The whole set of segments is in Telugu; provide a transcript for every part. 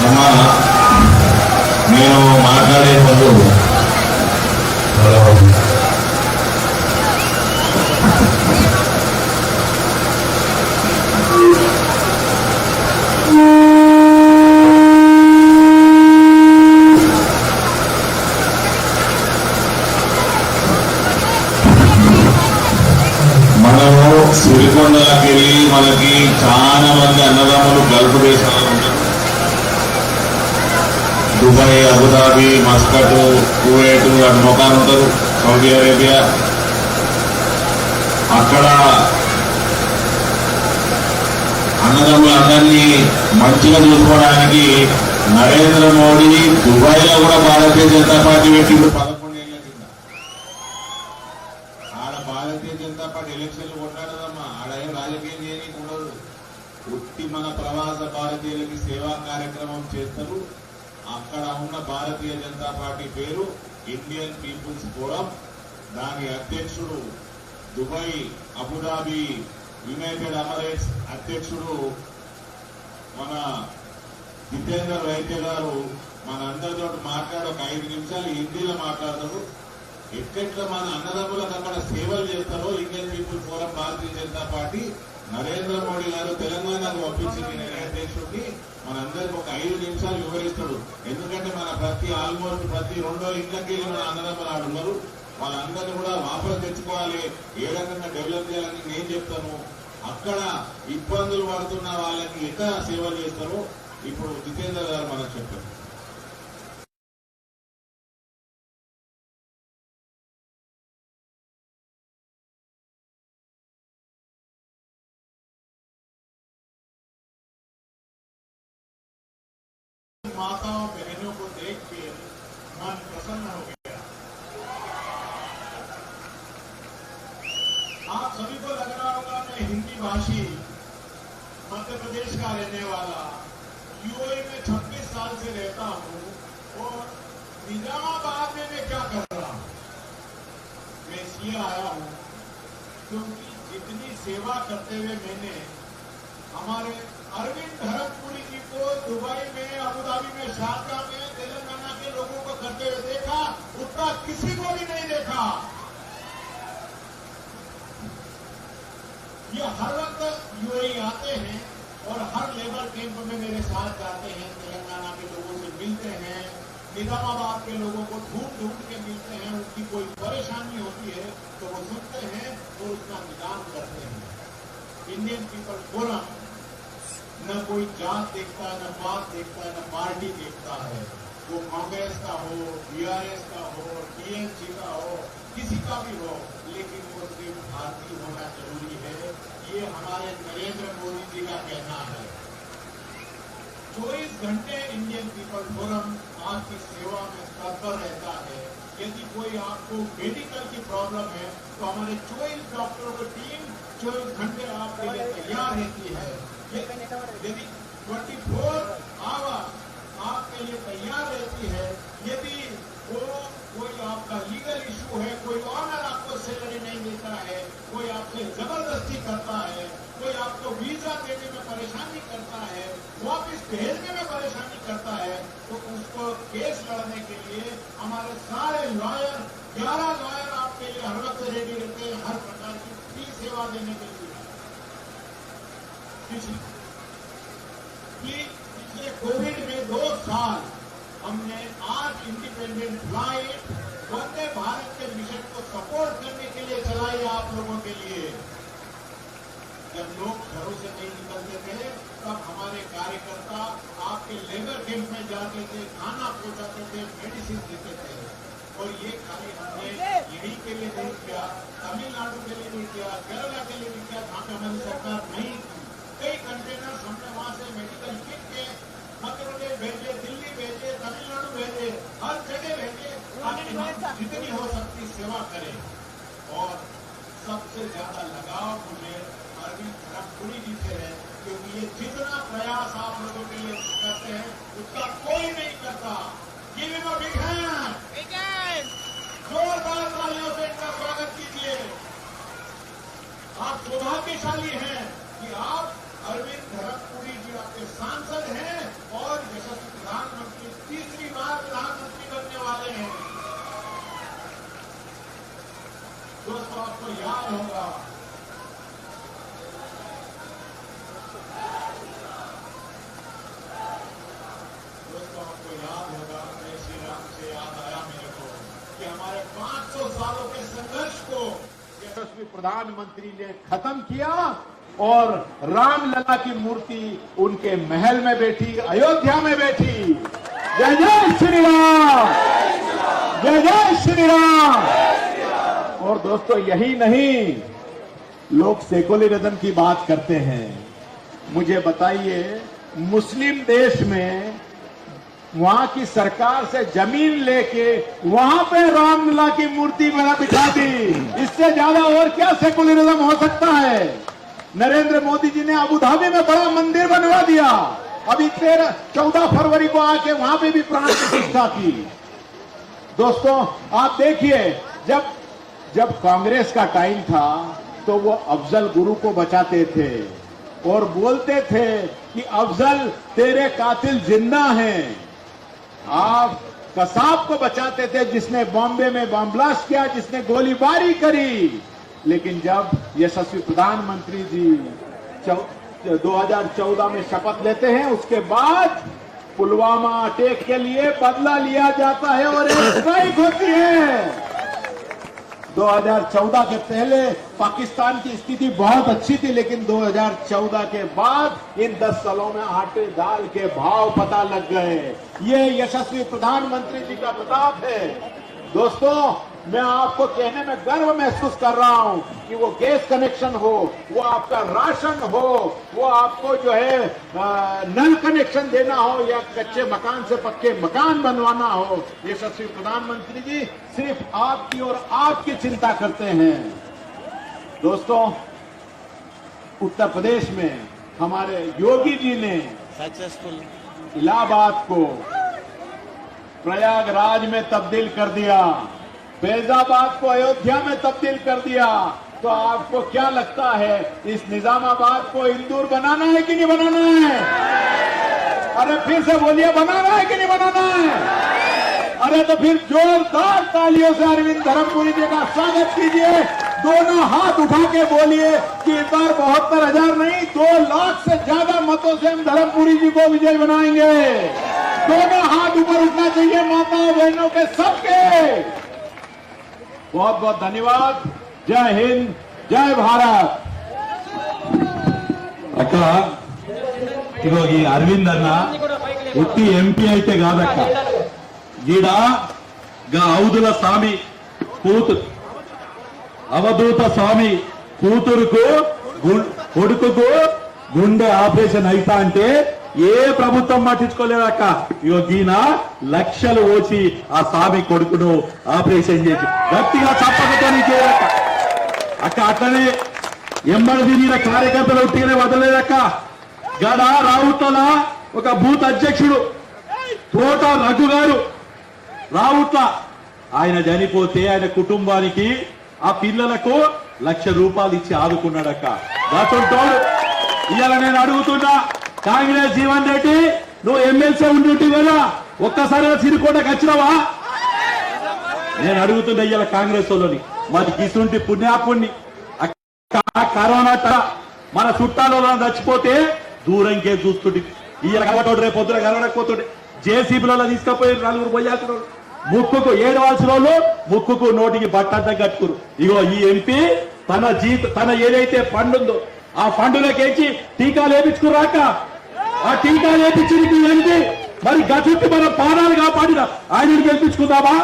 అమ్మా నేను మాట్లాడే ముందు మనము సిరికొండలకి వెళ్ళి మనకి చాలా మంది అన్నదమ్ములు గల్ఫ్ దేశాలు ఉంటారు దుబాయ్ అబుదాబి మస్కట్ కువైట్ అటు మొకాన్ ఉంటారు సౌదీ అరేబియా అక్కడ అన్నదమ్ములందరినీ మంచిగా చూసుకోవడానికి నరేంద్ర మోడీ దుబాయ్లో కూడా భారతీయ జనతా పార్టీ పెట్టిండు పదకొండేళ్ళ కింద. ఆడ భారతీయ జనతా పార్టీ ఎలక్షన్లు కొట్టాడదమ్మా ఆడ ఏం రాజకీయం చేయనీకి ఉండదు. ఉట్టి మన ప్రవాస భారతీయులకి సేవా కార్యక్రమం చేస్తారు. అక్కడ ఉన్న భారతీయ జనతా పార్టీ పేరు ఇండియన్ పీపుల్స్ ఫోరం. దాని అధ్యక్షుడు దుబాయ్ అబుదాబి యునైటెడ్ అమరేట్స్ అధ్యక్షుడు మన జితేందర్ వైద్య గారు మన అందరితో మాట్లాడి ఒక ఐదు నిమిషాలు హిందీలో మాట్లాడతారు ఎక్కట్లా మన అన్నదమ్ములకు అక్కడ సేవలు చేస్తారో Indian People Forum Bharatiya Janata Party Narendra Modi గారు తెలంగాణకు పంపించింది నేను మనందరికి ఒక ఐదు నిమిషాలు వివరిస్తాడు. ఎందుకంటే మన ప్రతి ఆల్మోస్ట్ ప్రతి రెండో ఇంట్లకి మన అన్నదమ్ములు ఆడున్నారు వాళ్ళందరినీ కూడా వాపసు తెచ్చుకోవాలి. ఏ రకంగా డెవలప్ చేయాలని నేను చెప్తాను. అక్కడ ఇబ్బందులు పడుతున్న వాళ్ళకి ఎక్కడ సేవలు చేస్తారో ఇప్పుడు జితేంద్ర గారు మనకు చెప్పారు. जितनी सेवा करते हुए मैंने हमारे अरविंद धर्मपुरी जी को दुबई में अबुधाबी में शारजा में, तेलंगाना के लोगों को करते हुए देखा, उतना किसी को भी नहीं देखा। ये हर वक्त यूएई आते हैं और हर लेबर कैंप में मेरे साथ जाते हैं, तेलंगाना के लोगों से मिलते हैं। निजामाबाद के लोगों को ढूंढ ढूंढ के मिलते हैं, उनकी कोई परेशानी होती है तो वो सुनते हैं और उसका निदान करते हैं। इंडियन पीपल फोरम न कोई जात देखता है न पात देखता है न पार्टी देखता है। वो कांग्रेस का हो बीआरएस का हो टीएमसी का हो, किसी का भी हो, लेकिन वो सिर्फ़ भारतीय होना ज़रूरी है। ये हमारे नरेंद्र मोदी जी का कहना है। चौबीस घंटे इंडियन पीपल फोरम आपकी सेवा में तत्पर रहता है। यदि कोई आपको मेडिकल की प्रॉब्लम है तो हमारे चौबीस डॉक्टरों की टीम चौबीस घंटे आपके लिए तैयार रहती है। यदि ट्वेंटी फोर आवर आपके लिए तैयार रहती है, यदि वो कोई आपका लीगल इशू है, कोई ऑनर आपको सैलरी नहीं देता है, कोई आपसे ज़बरदस्ती करता है, कोई आपको वीज़ा देने में परेशानी करता है वापिस भेजने में परेशानी करता है तो उसको केस लड़ने के लिए हमारे सारे लॉयर ग्यारह लॉयर आपके लिए हर वक्त रेडी रहते हैं, हर प्रकार की फ्री सेवा देने के लिए। पिछले कोविड में दो साल हमने इंडिपेंडेंट फ़्लाइट वंदे भारत के मिशन को सपोर्ट करने के लिए चलाई आप लोगों के लिए। जब लोग घरों से नहीं निकलते थे, तब हमारे कार्यकर्ता आपके लेबर कैंप में जाते थे, खाना पहुंचाते थे मेडिसिन देते थे। और ये खाली हमने यही के लिए नहीं किया, तमिलनाडु के लिए नहीं किया, केरला के लिए नहीं किया, जहाँ हमारी सरकार नहीं थी। कई कंटेनर हमने वहाँ से मेडिकल किट के मध्य प्रदेश भेजे दिल्ली भेजे तमिलनाडु भेजे हर जगह भेजे ताकि हम जितनी हो सकती सेवा करें। और सबसे ज़्यादा लगाव मुझे अरविंद धर्मपुरी जी से है क्योंकि ये जितना प्रयास आप लोगों के लिए करते हैं उसका कोई नहीं करता। हिम अ बिग हैंड जोरदार तालियों से इनका स्वागत कीजिए। आप सौभाग्यशाली हैं कि आप अरविंद धर्मपुरी जी आपके सांसद हैं। और यशस्वी प्रधानमंत्री तीसरी बार प्रधानमंत्री बनने वाले हैं। दोस्तों, आपको याद होगा, दोस्तों, आपको याद होगा, जय श्री राम से याद आया मेरे को कि हमारे 500 सालों के संघर्ष को यशस्वी प्रधानमंत्री ने खत्म किया और रामलला की मूर्ति उनके महल में बैठी, अयोध्या में बैठी। जय जय श्री राम जय जय श्री राम और दोस्तों, यही नहीं, लोग सेकुलरिज्म की बात करते हैं। मुझे बताइए, मुस्लिम देश में वहाँ की सरकार से ज़मीन लेके वहाँ पे रामलला की मूर्ति बना बिठा दी। इससे ज़्यादा और क्या सेकुलरिज्म हो सकता है? नरेंद्र मोदी जी ने अबू धाबी में बड़ा मंदिर बनवा दिया। अभी तेरह, चौदह फरवरी को आके वहाँ पे भी प्राण प्रतिष्ठा की दोस्तों, आप देखिए, जब जब कांग्रेस का टाइम था तो वो अफजल गुरु को बचाते थे और बोलते थे कि, अफजल, तेरे कातिल ज़िंदा हैं। आप कसाब को बचाते थे, जिसने बॉम्बे में बम ब्लास्ट किया, जिसने गोलीबारी करी। लेकिन जब यशस्वी प्रधानमंत्री जी चौ- 2014 में शपथ लेते हैं, उसके बाद पुलवामा अटैक के लिए बदला लिया जाता है और एक स्ट्राइक होती है। 2014 के पहले पाकिस्तान की स्थिति बहुत अच्छी थी, लेकिन 2014 के बाद इन 10 सालों में आटे दाल के भाव पता लग गए। ये यशस्वी प्रधानमंत्री जी का प्रताप है। दोस्तों मैं आपको कहने में गर्व महसूस कर रहा हूँ कि वो गैस कनेक्शन हो वो आपका राशन हो वो आपको जो है नल कनेक्शन देना हो या कच्चे मकान से पक्के मकान बनवाना हो। यशस्वी प्रधानमंत्री जी सिर्फ़ आपकी और आपकी चिंता करते हैं। दोस्तों उत्तर प्रदेश में हमारे योगी जी ने सक्सेसफुल इलाहाबाद को प्रयागराज में तब्दील कर दिया। फैजाबाद को अयोध्या में तब्दील कर दिया। तो आपको क्या लगता है, इस निजामाबाद को इंदौर बनाना है कि नहीं बनाना है? अरे फिर से बोलिए, बनाना है कि नहीं बनाना है? अरे तो फिर जोरदार तालियों से अरविंद धर्मपुरी जी का स्वागत कीजिए। दोनों हाथ उठा के बोलिए कि इस बार बहत्तर हज़ार नहीं, दो लाख से ज़्यादा मतों से हम धर्मपुरी जी को विजय बनाएँगे। दोनों हाथ ऊपर उठना चाहिए, माताओं, बहनों के सबके। बहुत बहुत धन्यवाद जय हिंद जय भारत అక్క ఇగో ఈ అరవింద్ అన్న ఉత్తి ఎంపీ అయితే కాదక్క ఈడ గా ఔదుల స్వామి కూతురు అవధూత స్వామి కూతురుకు గు- కొడుకుకు గుండె ఆపరేషన్ అయితా అంటే ఏ ప్రభుత్వం పట్టించుకోలేదక్క ఇగో దీన లక్షలు ఓచి ఆ స్వామి కొడుకును ఆపరేషన్ చేసి గట్టిగా చప్పకతో చేయలేక అక్క. అట్లనే ఎంబడి తిరిగిన కార్యకర్తలు ఉట్టిగానే వదలేదక్క గడ రావుతల ఒక బూత్ అధ్యక్షుడు తోట రఘు గారు రావుట్ల. ఆయన చనిపోతే ఆయన కుటుంబానికి ఆ పిల్లలకు లక్ష రూపాయలు ఇచ్చి ఆదుకున్నాడక్క దాచుంటోడు ఇవాళ నేను అడుగుతున్నా. కాంగ్రెస్ జీవన్ రెడ్డి నువ్వు ఎమ్మెల్సీ ఉండి కదా ఒక్కసారి సిరికొండకు వచ్చినావా? నేను అడుగుతుండే ఇవాళ కాంగ్రెస్ వాళ్ళని మాది గిసుంటి పుణ్యాపుణ్ణి. కరోనా మన చుట్టాలు చచ్చిపోతే దూరంకే చూస్తుంటే ఇయ్యాల కలవటోడు రేపు పొద్దున కలవడకపోతుండే జేసీబీలలో తీసుకుపోయి నలుగురు పోయాల్సిన ముక్కుకు ఏడవాల్సిన వాళ్ళు ముక్కుకు నోటికి బట్టంతా కట్టుకురు. ఇగో ఈ ఎంపీ తన జీత తన ఏదైతే ఫండ్ ఉందో ఆ ఫండులకేసి టీకాలు వేపించుకురాక ఆ టీకా వేపించింది ఎంపీ మరి గచుట్టి మన ప్రాణాలు కాపాడిన ఆయన గెలిపించుకుందామా?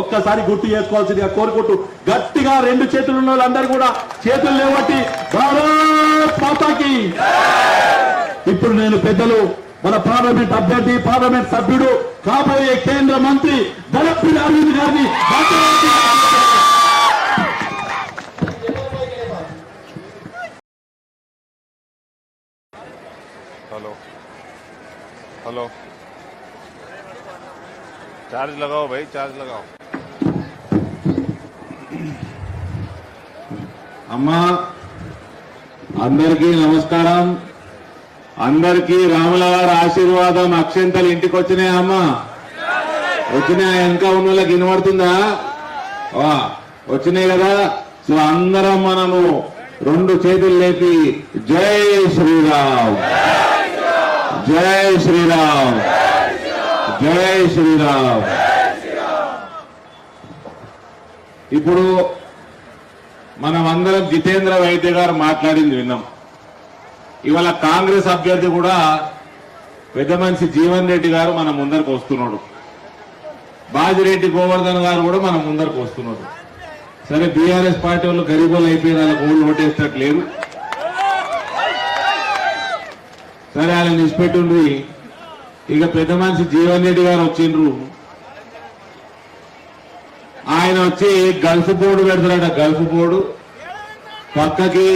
ఒక్కసారి గుర్తు చేసుకోవాల్సిందిగా కోరుకుంటూ గట్టిగా రెండు చేతులు ఉన్న వాళ్ళందరూ కూడా చేతులు లేవట్టి భారత్ మాతాకి. ఇప్పుడు నేను పెద్దలు మన పార్లమెంట్ అభ్యర్థి పార్లమెంట్ సభ్యుడు కాబోయే కేంద్ర మంత్రి దళపతి అరవింద్ గారిని హలో. हेलो हेलो चार्ज लगाओ भाई चार्ज लगाओ అమ్మా అందరికీ నమస్కారం అందరికీ రాముల వారి ఆశీర్వాదం అక్షంతలు ఇంటికి వచ్చినాయా అమ్మా వచ్చినాయా ఇంకా ఉన్న వాళ్ళకి వినబడుతుందా వా వచ్చినాయి కదా సో అందరం మనము రెండు చేతులు లేపి జై శ్రీరామ్ జై శ్రీరామ్. జై శ్రీరామ్. ఇప్పుడు మనం అందరం జితేంద్ర వైద్య గారు మాట్లాడింది విన్నాం. ఇవాళ కాంగ్రెస్ అభ్యర్థి కూడా పెద్ద మనిషి జీవన్ రెడ్డి గారు మన ముందరకు వస్తున్నాడు. బాజిరెడ్డి గోవర్ధన్ గారు కూడా మన ముందరకు వస్తున్నాడు. సరే బీఆర్ఎస్ పార్టీ వాళ్ళు గరీబులు అయిపోయిన వాళ్ళకి ఓళ్ళు ఓటేస్తట్టు సరే ఆయన నిష్పెట్టుండ్రి ఇక పెద్ద మనిషి జీవన్ రెడ్డి గారు వచ్చిండ్రు. ఆయన వచ్చి గల్ఫ్ బోర్డు పెడతాడట గల్ఫ్ బోర్డు. పక్కకి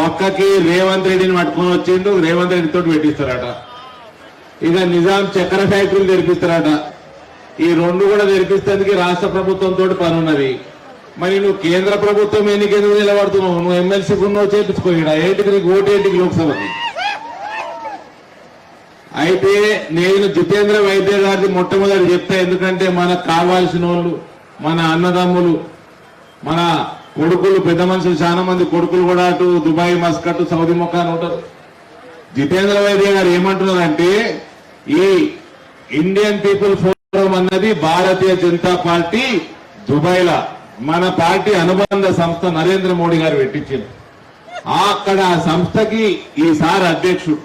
పక్కకి రేవంత్ రెడ్డిని పట్టుకొని వచ్చిండు. రేవంత్ రెడ్డితో తోటి పెట్టిస్తారట. ఇక నిజాం చక్కెర ఫ్యాక్టరీలు తెరిపిస్తారట. ఈ రెండు కూడా తెరిపిస్తేందుకు రాష్ట్ర ప్రభుత్వంతో పని ఉన్నది మరి నువ్వు కేంద్ర ప్రభుత్వం ఎన్నికెందుకు నిలబడుతున్నావు. నువ్వు ఎమ్మెల్సీ ఉన్నావు చేపించుకోడా ఏంటికి నీకు ఓటు లోక్సభకి అయితే నేను జితేంద్ర వైద్య గారిని మొట్టమొదటి చెప్తా. ఎందుకంటే మనకు కావాల్సిన వాళ్ళు మన అన్నదమ్ములు మన కొడుకులు పెద్ద మనుషులు చాలా మంది కొడుకులు కూడా అటు దుబాయ్ మస్కట్ సౌదీ మొక్కాన్ ఉంటారు. జితేంద్ర వైద్య గారు ఏమంటున్నారంటే ఈ ఇండియన్ పీపుల్ ఫోరం అన్నది భారతీయ జనతా పార్టీ దుబాయ్లా మన పార్టీ అనుబంధ సంస్థ నరేంద్ర మోడీ గారు పెట్టించింది అక్కడ ఆ సంస్థకి ఈసారి అధ్యక్షుడు.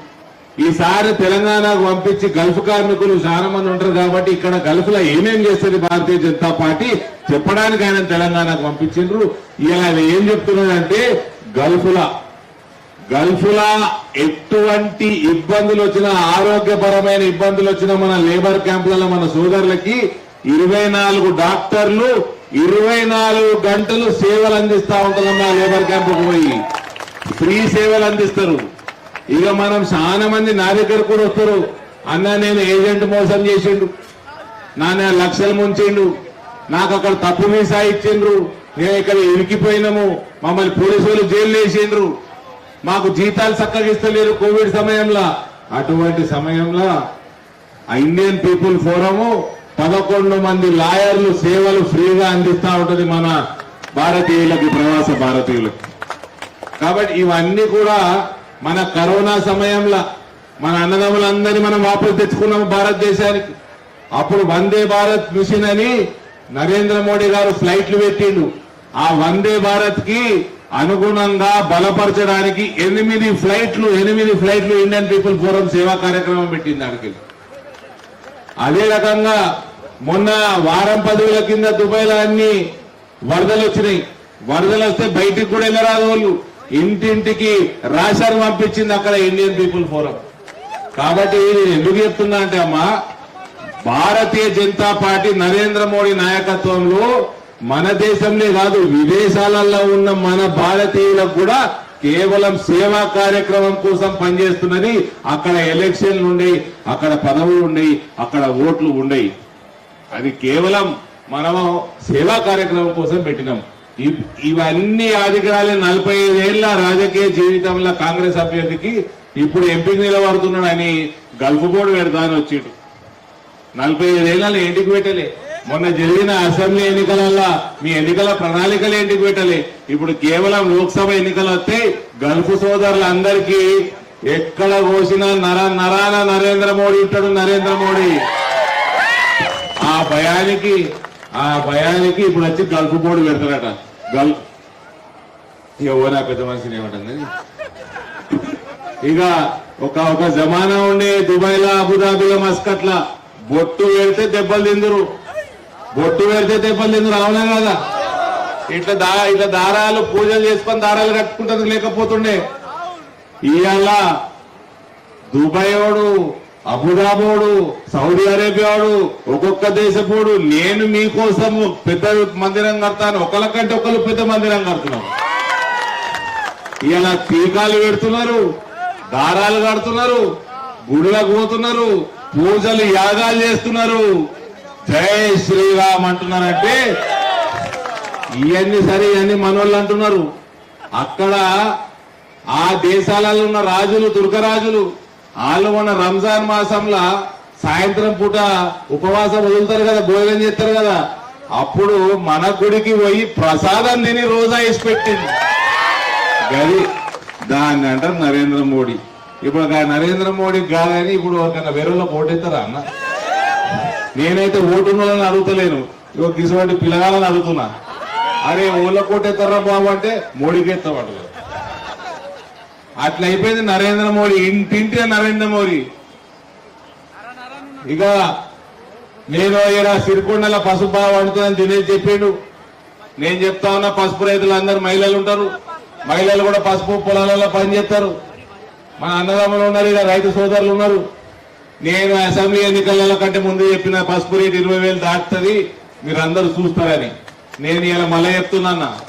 ఈసారి తెలంగాణకు పంపించి గల్ఫ్ కార్మికులు చాలా మంది ఉంటారు కాబట్టి ఇక్కడ గల్ఫ్లో ఏమేం చేస్తుంది భారతీయ జనతా పార్టీ చెప్పడానికి ఆయన తెలంగాణకు పంపించిండ్రు. ఇలా ఏం చెప్తున్నాడంటే గల్ఫ్లా గల్ఫ్లా ఎటువంటి ఇబ్బందులు వచ్చినా ఆరోగ్యపరమైన ఇబ్బందులు వచ్చినా మన లేబర్ క్యాంపులలో మన సోదరులకి ఇరవై నాలుగు డాక్టర్లు ఇరవై నాలుగు గంటలు సేవలు అందిస్తా ఉంటారమ్మా లేబర్ క్యాంపుకు పోయి. ఫ్రీ సేవలు అందిస్తారు. ఇక మనం చాలా మంది నా దగ్గర కూడా వస్తారు. అన్న నేను ఏజెంట్ మోసం చేసిండు. నాన్న లక్షలు ముంచిండు. నాకు అక్కడ తప్పు వీసా ఇచ్చిండ్రు. నేను ఇక్కడ ఇరికిపోయినాము. మమ్మల్ని పోలీసులు జైలు వేసిండ్రు. మాకు జీతాలు చక్కగా ఇస్తలేరు కోవిడ్ సమయంలో. అటువంటి సమయంలో ఆ ఇండియన్ పీపుల్ ఫోరము పదకొండు మంది లాయర్లు సేవలు ఫ్రీగా అందిస్తూ ఉంటది మన భారతీయులకి ప్రవాస భారతీయులకి. కాబట్టి ఇవన్నీ కూడా మన కరోనా సమయంలో మన అన్నదమ్ములందరినీ మనం వాపసు తెచ్చుకున్నాము భారతదేశానికి. అప్పుడు వందే భారత్ మిషన్ అని నరేంద్ర మోడీ గారు ఫ్లైట్లు పెట్టిండు. ఆ వందే భారత్కి అనుగుణంగా బలపరచడానికి ఎనిమిది ఫ్లైట్లు ఎనిమిది ఫ్లైట్లు ఇండియన్ పీపుల్ ఫోరం సేవా కార్యక్రమం పెట్టింది దానికి అదే రకంగా మొన్న వారం పదవుల కింద దుబాయ్లో అన్ని వరదలు వచ్చినాయి. వరదలు వస్తే బయటికి కూడా వెళ్ళరాదు వాళ్ళు. ఇంటింటికి రాశారు పంపించింది అక్కడ ఇండియన్ పీపుల్ ఫోరం. కాబట్టి నేను ఎందుకు చెప్తున్నా అంటే అమ్మా భారతీయ జనతా పార్టీ నరేంద్ర మోడీ నాయకత్వంలో మన దేశంలో కాదు విదేశాలలో ఉన్న మన భారతీయులకు కూడా కేవలం సేవా కార్యక్రమం కోసం పనిచేస్తున్నది అక్కడ ఎలక్షన్లు ఉండయి అక్కడ పదవులు ఉండయి అక్కడ ఓట్లు ఉండయి. అది కేవలం మనము సేవా కార్యక్రమం కోసం పెట్టినాం. ఇవన్నీ ఆధికారాలు నలభై ఐదేళ్ళ రాజకీయ జీవితంలో కాంగ్రెస్ అభ్యర్థికి ఇప్పుడు ఎంపీకి నిలబడుతున్నాడని గల్ఫ్ బోర్డు పెడతా అని వచ్చిండు. నలభై ఐదేళ్ళని ఏంటికి పెట్టలే? మొన్న జరిగిన అసెంబ్లీ ఎన్నికలల్లో మీ ఎన్నికల ప్రణాళికలు ఏంటికి పెట్టలే? ఇప్పుడు కేవలం లోక్సభ ఎన్నికలు వస్తే గల్ఫ్ సోదరులందరికీ ఎక్కడ కోసినా నర నరాన నరేంద్ర మోడీ ఉంటాడు నరేంద్ర మోడీ. భయానికి ఆ భయానికి ఇప్పుడు వచ్చి గల్ఫ్ బోర్డు పెడతారట. గల్ ఎవరు ఆ పెద్ద మనిషిని ఏమంటుంది ఇక ఒక ఒక జమానా ఉండే దుబాయ్ లా అబుదాబిలో మస్కట్ల బొట్టు పెడితే దెబ్బలు తిందురు. బొట్టు పెడితే దెబ్బలు తిందురు అవునా కదా? ఇట్లా దా ఇట్లా దారాలు పూజలు చేసుకొని దారాలు కట్టుకుంటుంది లేకపోతుండే. ఇవాళ దుబాయ్ వాడు అబుదాబోడు సౌదీ అరేబియాడు ఒక్కొక్క దేశపోడు నేను మీకోసం పెద్ద మందిరం కడతాను. ఒకరికంటే ఒకళ్ళు పెద్ద మందిరం కడుతున్నాను ఇలా టీకాలు పెడుతున్నారు దారాలు కడుతున్నారు గుడిలకు పోతున్నారు పూజలు యాగాలు చేస్తున్నారు. జై శ్రీరామ్ అంటున్నారంటే ఇవన్నీ సరే ఇవన్నీ మనోళ్ళు అంటున్నారు. అక్కడ ఆ దేశాలలో ఉన్న రాజులు దుర్గరాజులు వాళ్ళు మన రంజాన్ మాసంలో సాయంత్రం పూట ఉపవాసం వదులుతారు కదా భోజనం చేస్తారు కదా. అప్పుడు మన గుడికి పోయి ప్రసాదం తిని రోజా వేసి పెట్టింది. గది దాన్ని అంటారు నరేంద్ర మోడీ. ఇప్పుడు నరేంద్ర మోడీ కాదని ఇప్పుడు ఒక వేరేలో ఓటేస్తారా అన్న? నేనైతే ఓటున్నోళ్ళని అడుగుతలేను. ఇగో గిసువంటి పిల్లగాలని అడుగుతున్నా. అరే ఊళ్ళో కోటేస్తారా బాబు అంటే మోడీకి ఎత్తామంటారు అట్లా అయిపోయింది నరేంద్ర మోడీ. ఇంటింటే నరేంద్ర మోడీ. ఇక నేను ఇలా సిరికొండల పసుపు బాగా వండుతుందని దినేష్ చెప్పిండు. నేను చెప్తా ఉన్నా పసుపు రైతులు అందరు మహిళలు ఉంటారు. మహిళలు కూడా పసుపు పొలాలలో పనిచేస్తారు. మన అన్నదమ్ములు ఉన్నారు ఇలా రైతు సోదరులు ఉన్నారు. నేను అసెంబ్లీ ఎన్నికలలో కంటే ముందు చెప్పిన పసుపు రేటు ఇరవై వేలు దాటుతుంది. మీరు అందరూ చూస్తారని. నేను ఇలా మళ్ళా చెప్తున్నా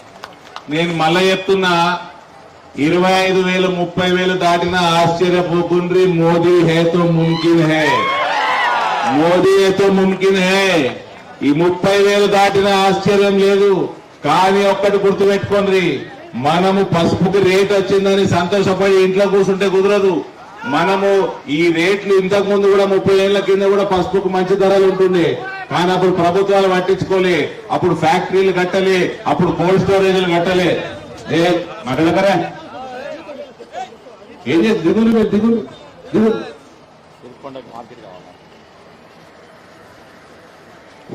నేను మళ్ళా చెప్తున్నా ఇరవై ఐదు వేలు ముప్పై వేలు దాటిన ఆశ్చర్యపోకుండ్రి మోదీ హేతో ముమ్కిన్ హే. మోదీ హేతో ముమ్కిన్ హే. ఈ ముప్పై వేలు దాటిన ఆశ్చర్యం లేదు. కానీ ఒక్కటి గుర్తుపెట్టుకోండి మనము పసుపుకి రేట్ వచ్చిందని సంతోషపడి ఇంట్లో కూర్చుంటే కుదరదు. మనము ఈ రేట్లు ఇంతకు ముందు కూడా ముప్పై ఏళ్ళ కింద కూడా పసుపుకు మంచి ధరలు ఉంటుండే. కానీ అప్పుడు ప్రభుత్వాలు పట్టించుకోలే అప్పుడు ఫ్యాక్టరీలు కట్టలే అప్పుడు కోల్డ్ స్టోరేజ్లు కట్టలే. ఏ ఏం చేసి దిగులు మీరు దిగులు దిగులు.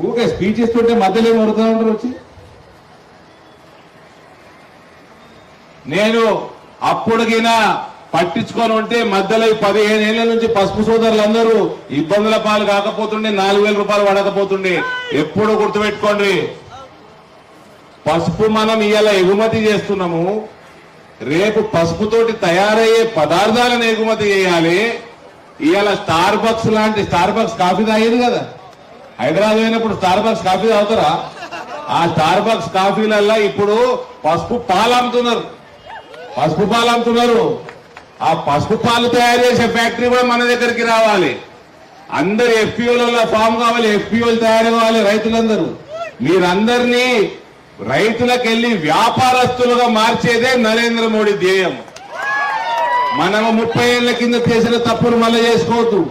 ఊకే స్పీచ్ ఇస్తుంటే మధ్యలో ఏం కొడుతూ ఉంటారు వచ్చి? నేను అప్పుడుగినా పట్టించుకొని ఉంటే మధ్యలో పదిహేను ఏళ్ళ నుంచి పసుపు సోదరులందరూ ఇబ్బందుల పాలు కాకపోతుండే నాలుగు వేల రూపాయలు పడకపోతుండే. ఎప్పుడు గుర్తుపెట్టుకోండి. పసుపు మనం ఇవాళ ఎగుమతి చేస్తున్నాము. రేపు పసుపుతోటి తయారయ్యే పదార్థాలను ఎగుమతి చేయాలి. ఇవాళ స్టార్ బక్స్ లాంటి స్టార్ బక్స్ కాఫీ తాగేది కదా. హైదరాబాద్ అయినప్పుడు స్టార్ బక్స్ కాఫీ తాగుతారా? ఆ స్టార్ బక్స్ కాఫీలల్లా ఇప్పుడు పసుపు పాలు అమ్ముతున్నారు. పసుపు పాలు అమ్ముతున్నారు. ఆ పసుపు పాలు తయారు చేసే ఫ్యాక్టరీ కూడా మన దగ్గరికి రావాలి. అందరు ఎఫ్పిఓలలో ఫామ్ కావాలి ఎఫ్పిఓలు తయారు కావాలి రైతులందరూ. మీరందరినీ రైతులకెళ్ళి వ్యాపారస్తులుగా మార్చేదే నరేంద్ర మోడీ ధ్యేయం. మనము ముప్పై ఏళ్ళ కింద చేసిన తప్పులు మళ్ళీ చేసుకోవద్దు.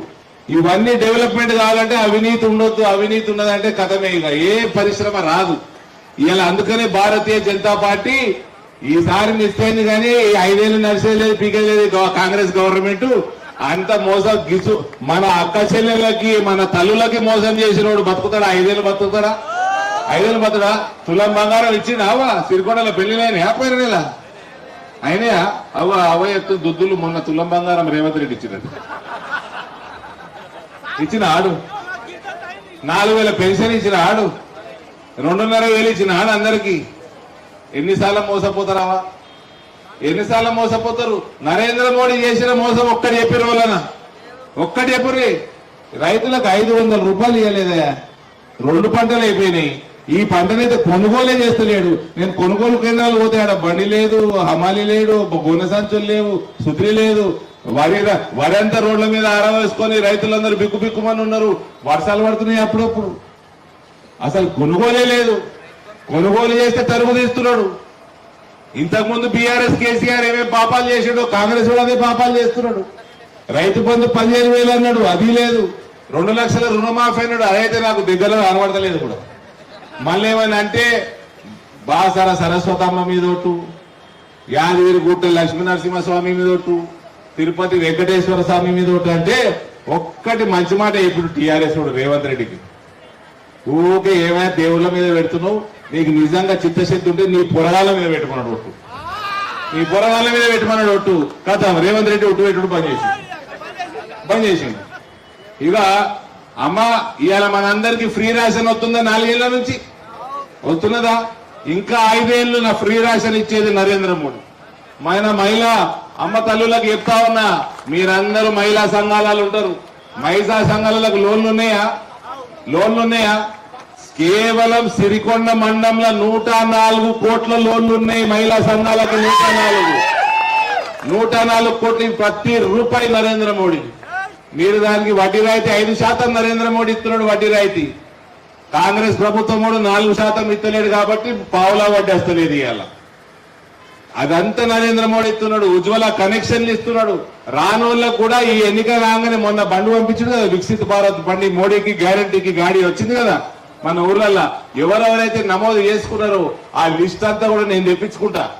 ఇవన్నీ డెవలప్మెంట్ కావాలంటే అవినీతి ఉండొద్దు అవినీతి ఉన్నదంటే కథమే ఇక. ఏ పరిశ్రమ రాదు. ఇలా అందుకనే భారతీయ జనతా పార్టీ ఈసారి మిస్ అయింది కానీ ఐదేళ్ళు నడిచేది పీకేలేదు కాంగ్రెస్ గవర్నమెంట్. అంత మోసం గిసు మన అక్క చెల్లెలకి మన తల్లులకి మోసం చేసినోడు బతుకుతాడా? ఐదేళ్ళు బతుకుతాడా? ఐదేళ్ళు బతుడా తులం బంగారం ఇచ్చినావా సిరికొండలో పెళ్ళినైనా పోయిన నెల అయినా అవ్వ అవ ఎత్తు దుద్దులు మొన్న తులం బంగారం రేవంత్ రెడ్డి ఇచ్చినది ఇచ్చిన ఆడు. నాలుగు వేల పెన్షన్ ఇచ్చిన ఆడు. రెండున్నర వేలు ఇచ్చిన ఆడు అందరికి. ఎన్నిసార్లు మోసపోతారావా? ఎన్నిసార్లు మోసపోతారు? నరేంద్ర మోడీ చేసిన మోసం ఒక్కటి చెప్పిన వలన ఒక్కటి చెప్పుర్రి. రైతులకు ఐదు వందల రూపాయలు ఇవ్వలేదయా రెండు పంటలు అయిపోయినాయి. ఈ పంటనైతే కొనుగోలే చేస్తలేడు. నేను కొనుగోలు కేంద్రాలు పోతే ఆడ బండి లేదు హమాలి లేడు గుణ సంచులు లేవు సుత్రి లేదు. వరి వరంతా రోడ్ల మీద ఆరవేసుకొని రైతులందరూ బిక్కు బిక్కుమని ఉన్నారు. వర్షాలు పడుతున్నాయి అప్పుడప్పుడు. అసలు కొనుగోలే లేదు. కొనుగోలు చేస్తే తరుగు తీస్తున్నాడు. ఇంతకుముందు బీఆర్ఎస్ కేసీఆర్ ఏమేమి పాపాలు చేసాడు కాంగ్రెస్ కూడా అదే పాపాలు చేస్తున్నాడు. రైతు బంధు పదిహేను వేలు అన్నాడు అది లేదు. రెండు లక్షల రుణమాఫీ అన్నాడు అదైతే నాకు దగ్గరలో కనబడతలేదు కూడా. మళ్ళీ ఏమైనా అంటే బాసర సరస్వతమ్మ మీద ఒట్టు యాదగిరి గుట్ట లక్ష్మీనరసింహస్వామి మీద ఒట్టు తిరుపతి వెంకటేశ్వర స్వామి మీద ఒకటి అంటే ఒక్కటి మంచి మాట ఇప్పుడు టీఆర్ఎస్ రేవంత్ రెడ్డికి. ఊకే ఏమైనా దేవుళ్ళ మీద పెడుతున్నావు నీకు నిజంగా చిత్తశక్తి ఉంటే నీ పొరగాల మీద పెట్టుకున్నాడు ఒట్టు. నీ పొరగాల మీద పెట్టుకున్నాడు ఒట్టు. కథ రేవంత్ రెడ్డి ఒట్టు పెట్టుడు పని చేసి పని చేసిండు ఇక అమ్మ ఇవాళ మనందరికి ఫ్రీ రేషన్ వస్తుందా నాలుగేళ్ళ నుంచి? వస్తున్నదా? ఇంకా ఐదేళ్ళు నా ఫ్రీ రేషన్ ఇచ్చేది నరేంద్ర మోడీ. మన మహిళ అమ్మ తల్లులకు చెప్తా ఉన్నా మీరందరూ మహిళా సంఘాలు ఉంటారు. మహిళా సంఘాలకు లోన్లు ఉన్నాయా? లోన్లు ఉన్నాయా? కేవలం సిరికొండ మండలంలో నూట నాలుగు కోట్ల లోన్లు ఉన్నాయి మహిళా సంఘాలకు నూట నాలుగు. నూట నాలుగు కోట్ల ప్రతి రూపాయి నరేంద్ర మోడీ మీరు దానికి వడ్డీ రాయితీ ఐదు శాతం నరేంద్ర మోడీ ఇస్తున్నాడు వడ్డీ రాయితీ. కాంగ్రెస్ ప్రభుత్వం కూడా నాలుగు శాతం ఇస్తలేడు కాబట్టి పావులా వడ్డీ వస్తలేదు ఇవాళ. అదంతా నరేంద్ర మోడీ ఇస్తున్నాడు ఉజ్వల కనెక్షన్లు ఇస్తున్నాడు. రానోళ్ళకు కూడా ఈ ఎన్నిక రాగానే మొన్న బండి పంపించాడు కదా వికసిత్ భారత్ బండి మోడీకి గ్యారంటీకి గాడి వచ్చింది కదా మన ఊర్లల్లో. ఎవరెవరైతే నమోదు చేసుకున్నారో ఆ లిస్ట్ అంతా కూడా నేను తెప్పించుకుంటా.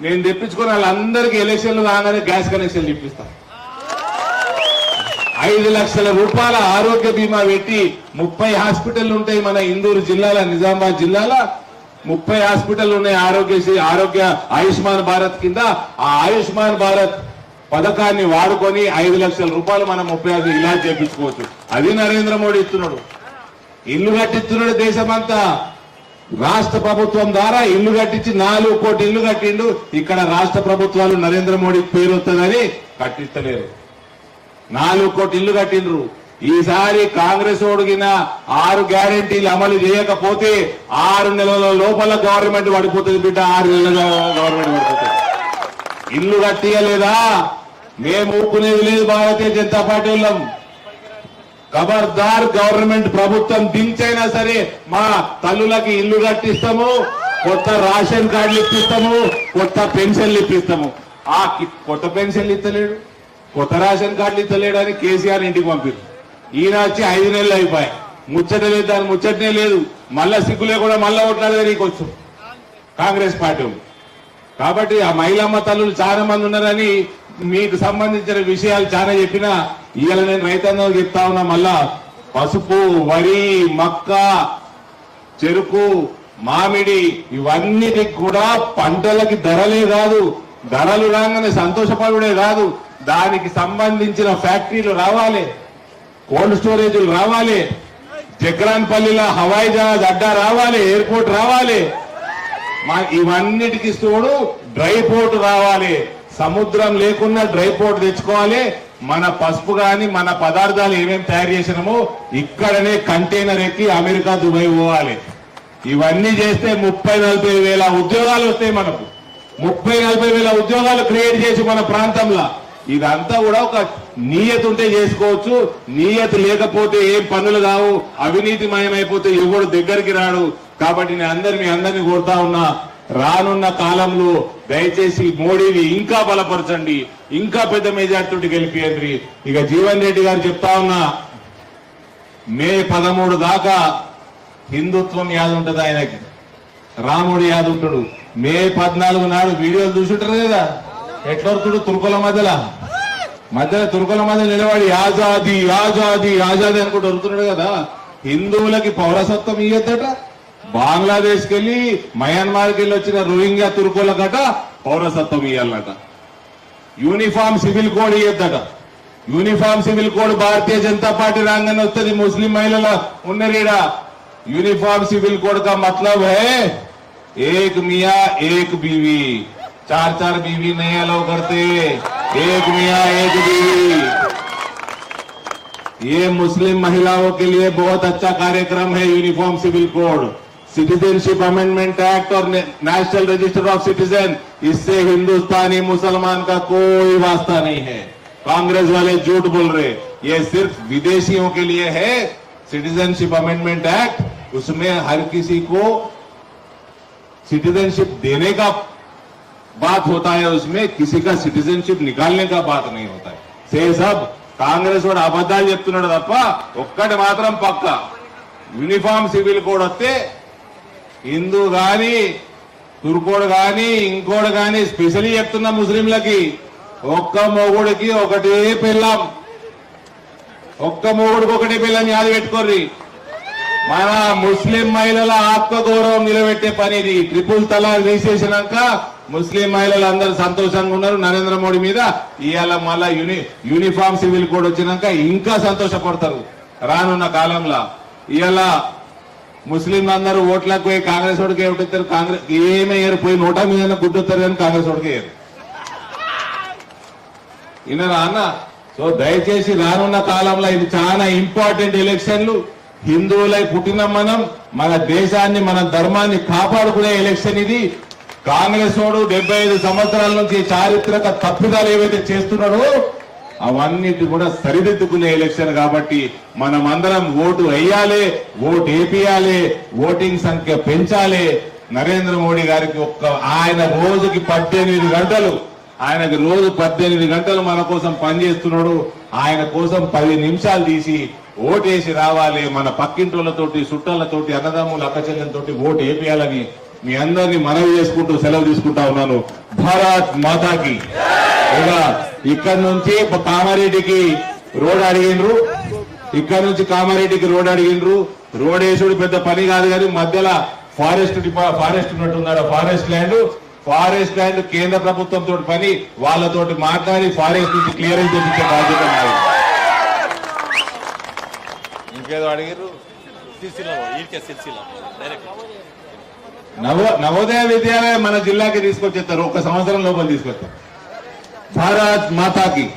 నేను తెప్పించుకుని వాళ్ళందరికీ ఎలక్షన్లు రాగానే గ్యాస్ కనెక్షన్లు ఇప్పిస్తాను ఐదు లక్షల రూపాయల ఆరోగ్య బీమా పెట్టి ముప్పై హాస్పిటల్ ఉంటాయి మన ఇందూరు జిల్లాల నిజామాబాద్ జిల్లాల. ముప్పై హాస్పిటల్ ఉన్నాయి ఆరోగ్యశ్రీ ఆరోగ్య ఆయుష్మాన్ భారత్ కింద. ఆ ఆయుష్మాన్ భారత్ పథకాన్ని వాడుకొని ఐదు లక్షల రూపాయలు మనం ముప్పై ఐదు ఇలా చేయించుకోవచ్చు అది నరేంద్ర మోడీ ఇస్తున్నాడు. ఇల్లు కట్టిస్తున్నాడు దేశమంతా. రాష్ట్ర ప్రభుత్వం ద్వారా ఇల్లు కట్టించి నాలుగు కోటి ఇల్లు కట్టిండు. ఇక్కడ రాష్ట్ర ప్రభుత్వాలు నరేంద్ర మోడీ పేరు వస్తుందని కట్టిస్తలేరు నాలుగు కోటి ఇల్లు కట్టిండ్రు. ఈసారి కాంగ్రెస్ ఓడిగిన ఆరు గ్యారెంటీలు అమలు చేయకపోతే ఆరు నెలల లోపల గవర్నమెంట్ పడిపోతుంది బిడ్డ. ఆరు నెలల గవర్నమెంట్ పడిపోతుంది. ఇల్లు కట్టియలేదా? మేము ఊపుకునేది లేదు భారతీయ జనతా పార్టీ వాళ్ళం. ఖబర్దార్ గవర్నమెంట్ ప్రభుత్వం దించైనా సరే మా తల్లులకి ఇల్లు కట్టిస్తాము కొత్త రేషన్ కార్డులు ఇప్పిస్తాము కొత్త పెన్షన్లు ఇప్పిస్తాము. ఆ కొత్త పెన్షన్లు ఇస్తలేడు. కొత్త రేషన్ కార్డులు ఇస్తలేడు కేసీఆర్ ఇంటికి పంపారు ఈయన వచ్చి ఐదు నెలలు అయిపోయాయి. ముచ్చట లేదు దాని ముచ్చటనే లేదు. మళ్ళా సిగ్గులే కూడా మళ్ళా ఓట్లాడదే నీకు వచ్చు కాంగ్రెస్ పార్టీ కాబట్టి ఆ మహిళమ్మ తల్లులు చాలా మంది ఉన్నారని మీకు సంబంధించిన విషయాలు చాలా చెప్పినా ఇవాళ నేను రైతాంగం చెప్తా ఉన్నా మళ్ళా పసుపు వరి మక్క చెరుకు మామిడి ఇవన్నిటికి కూడా పంటలకి ధరలే కాదు. ధరలు రాగానే సంతోషపడుడే కాదు. దానికి సంబంధించిన ఫ్యాక్టరీలు రావాలి కోల్డ్ స్టోరేజీలు రావాలి జగ్రాన్పల్లిలో హవాయి జహాజ్ అడ్డా రావాలి ఎయిర్పోర్ట్ రావాలి. మా ఇవన్నిటికి తోడు డ్రై పోర్ట్ రావాలి. సముద్రం లేకుండా డ్రై పోర్ట్ తెచ్చుకోవాలి. మన పసుపు కానీ మన పదార్థాలు ఏమేమి తయారు చేసినామో ఇక్కడనే కంటైనర్ ఎక్కి అమెరికా దుబాయ్ పోవాలి. ఇవన్నీ చేస్తే ముప్పై నలభై వేల ఉద్యోగాలు వస్తాయి మనకు. ముప్పై నలభై వేల ఉద్యోగాలు క్రియేట్ చేసి మన ప్రాంతంలో. ఇదంతా కూడా ఒక నీయత ఉంటే చేసుకోవచ్చు నీయత లేకపోతే ఏం పనులు కావు అవినీతిమయమైపోతే ఎవడు దగ్గరికి రాడు. కాబట్టి నేను అందరి మీ అందరినీ కోరుతా ఉన్నా రానున్న కాలంలో దయచేసి మోడీని ఇంకా బలపరచండి ఇంకా పెద్ద మెజార్టీ గెలిపియండి. ఇక జీవన్ రెడ్డి గారు చెప్తా ఉన్నా మే పదమూడు దాకా హిందుత్వం యాద ఉంటది ఆయనకి. రాముడు యాద ఉంటాడు. మే పద్నాలుగు నాడు వీడియోలు చూసుంటారు కదా. ఎట్లొరుతుడు తురుకుల మధ్యలో? మధ్యలో తురుకుల మధ్య నిలబడి ఆజాది ఆజాది ఆజాది అనుకుంటూ వరుతున్నాడు కదా. హిందువులకి పౌరసత్వం ఇయ్యద్దట. బంగ్లాదేశ్ కెళ్ళి మయన్మార్కి వెళ్ళి వచ్చిన రోహింగ్యా తుర్కులకట పౌరసత్వం ఇయ్యాలట. Uniform civil code ఇయ్యద్దట. Uniform civil code Bharatiya Janata Party రాగానే వస్తుంది ముస్లిం మహిళల ఉన్నరీడా. యూనిఫామ్ సివిల్ కోడ్ కా మతలబ్ హై? ఏక్ మియా ఏక్ బీవీ. चार चार बीवी नहीं अलाउ करते। एक मियाँ, एक बीवी। ये मुस्लिम महिलाओं के लिए बहुत अच्छा कार्यक्रम है uniform civil code citizenship amendment act और नेशनल रजिस्टर ऑफ़ सिटीजन इससे हिंदुस्तानी मुसलमान का कोई वास्ता नहीं है। कांग्रेस वाले झूठ बोल रहे ये सिर्फ़ विदेशियों के लिए है। सिटीजनशिप अमेंडमेंट एक्ट उसमें हर किसी को सिटीजनशिप देने का बात होता है उसमें किसी का సిటిజన్షిప్ నికాల్నే का बात नहीं होता है సే సబ్ కాంగ్రెస్ వాడు అబద్ధాలు చెప్తున్నాడు తప్ప ఒక్కటి మాత్రం పక్క యూనిఫామ్ సివిల్ కోడ్ వస్తే హిందూ గాని తుర్కోడు గాని ఇంకోడు గాని స్పెషల్లీ చెప్తున్నా ముస్లింలకి ఒక్క మొగుడికి ఒకటే పిల్లం ఒక్క మొగుడికి ఒకటే పిల్లం యాది పెట్టుకోర్రి మన ముస్లిం మహిళల ఆత్మగౌరవం నిలబెట్టే పని ఇది ట్రిపుల్ తలాక్ తీసేసినాక ముస్లిం మహిళలు అందరూ సంతోషంగా ఉన్నారు. నరేంద్ర మోడీ మీద ఇవాళ మళ్ళా యూని యూనిఫామ్ సివిల్ కోడ్ వచ్చినాక ఇంకా సంతోషపడతారు రానున్న కాలంలో. ఇవాళ ముస్లింలు అందరూ ఓట్లకు పోయి కాంగ్రెస్ వాడికి ఏమిటారు కాంగ్రెస్ ఏమయ్యారు పోయి నోటా మీద గుడ్డుతారు కానీ కాంగ్రెస్ వాడికి అయ్యారు వినరా అన్న? సో దయచేసి రానున్న కాలంలో ఇది చాలా ఇంపార్టెంట్ ఎలక్షన్లు. హిందువులై పుట్టిన మనం మన దేశాన్ని మన ధర్మాన్ని కాపాడుకునే ఎలక్షన్ ఇది. కాంగ్రెస్ వాడు డెబ్బై ఐదు సంవత్సరాల నుంచి చారిత్రక తప్పిదాలు ఏవైతే చేస్తున్నాడో అవన్నిటి కూడా సరిదిద్దుకునే ఎలక్షన్ కాబట్టి మనం అందరం ఓటు వేయాలి ఓటు వేపియాలి ఓటింగ్ సంఖ్య పెంచాలి. నరేంద్ర మోడీ గారికి ఒక్క ఆయన రోజుకి పద్దెనిమిది గంటలు ఆయనకి రోజు పద్దెనిమిది గంటలు మన కోసం పనిచేస్తున్నాడు. ఆయన కోసం పది నిమిషాలు తీసి ఓటేసి రావాలి. మన పక్కింటోళ్ళతోటి చుట్టాలతోటి అన్నదమ్ముల అక్కచెల్లెలతోటి ఓటు వేపియాలని మీ అందరినీ మనవి చేసుకుంటూ సెలవు తీసుకుంటా ఉన్నాను. భారత్ మాతాకి. ఇక ఇక్కడ నుంచి కామారెడ్డికి రోడ్ అడిగిండ్రు. ఇక్కడ నుంచి కామారెడ్డికి రోడ్ అడిగిండ్రు. రోడ్ వేసుడు పెద్ద పని కాదు కానీ మధ్యలో ఫారెస్ట్ ఫారెస్ట్ ఉన్నట్టున్నాడు ఫారెస్ట్ ల్యాండ్. ఫారెస్ట్ ల్యాండ్ కేంద్ర ప్రభుత్వం తోటి పని వాళ్ళతోటి మాట్లాడి ఫారెస్ట్ నుంచి క్లియరెన్స్ తెప్పించే బాధ్యత నాది ఇంకేదో అడిగారు సిరిసిల్ల సిరిసిల్ల. డైరెక్ట్. నవో నవోదయ విద్యాలయం మన జిల్లాకి తీసుకొచ్చేస్తారు. ఒక సంవత్సరం లోపల తీసుకొస్తారు. భారత్ మాతాకి.